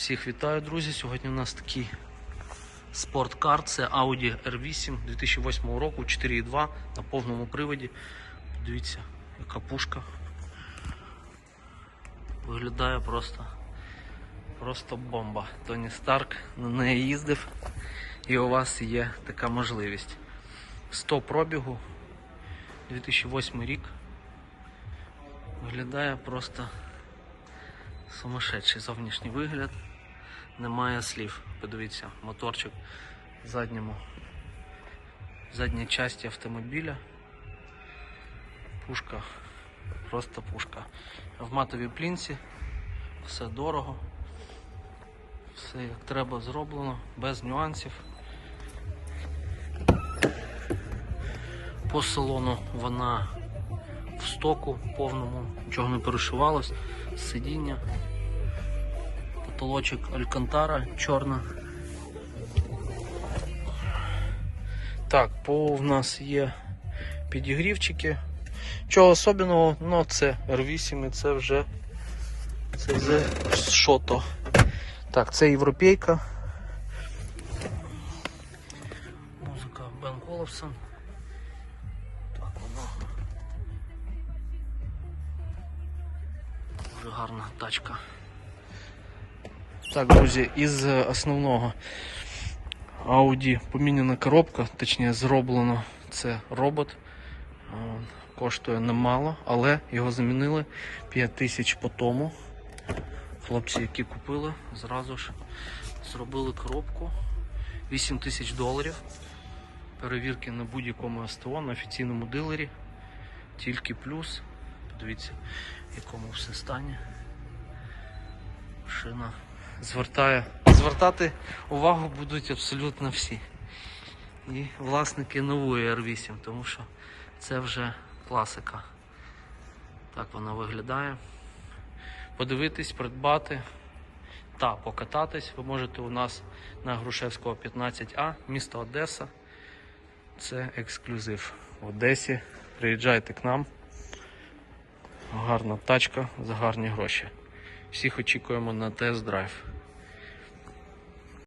Всіх вітаю, друзі. Сьогодні у нас такий спорткар. Це Audi R8 2008 року, 4.2 на повному приводі. Подивіться, яка пушка. Виглядає просто, просто бомба. Тоні Старк на неї їздив. І у вас є така можливість. 100 пробігу, 2008 рік. Виглядає просто сумасшедший зовнішній вигляд. Немає слів. Подивіться, моторчик задньому, задній часті автомобіля. Пушка, просто пушка. В матовій плінці, все дорого, все як треба зроблено, без нюансів. По салону вона в стоку повному, нічого не перешивалось, сидіння, потолочок Алькантара чорна. Так, по в нас є підігрівчики. Чого особливого, ну це R8 і це вже це вже шото. Так, це європейка. Музика Бен Коловсон. Дуже гарна тачка. Так, друзі, із основного Audi поміняна коробка, точніше зроблено це робот. Коштує немало, але його замінили 5 тисяч по тому. Хлопці, які купили, зразу ж зробили коробку 8 тисяч доларів. Перевірки на будь-якому СТО, на офіційному дилері. Тільки плюс. Подивіться, в якому все стані. Машина звертає. Звертати увагу будуть абсолютно всі. І власники нової R8, тому що це вже класика. Так вона виглядає. Подивитись, придбати та покататись ви можете у нас на Грушевського 15А, місто Одеса. Це ексклюзив в Одесі. Приїжджайте к нам. Гарна тачка за гарні гроші. Всіх очікуємо на тест-драйв.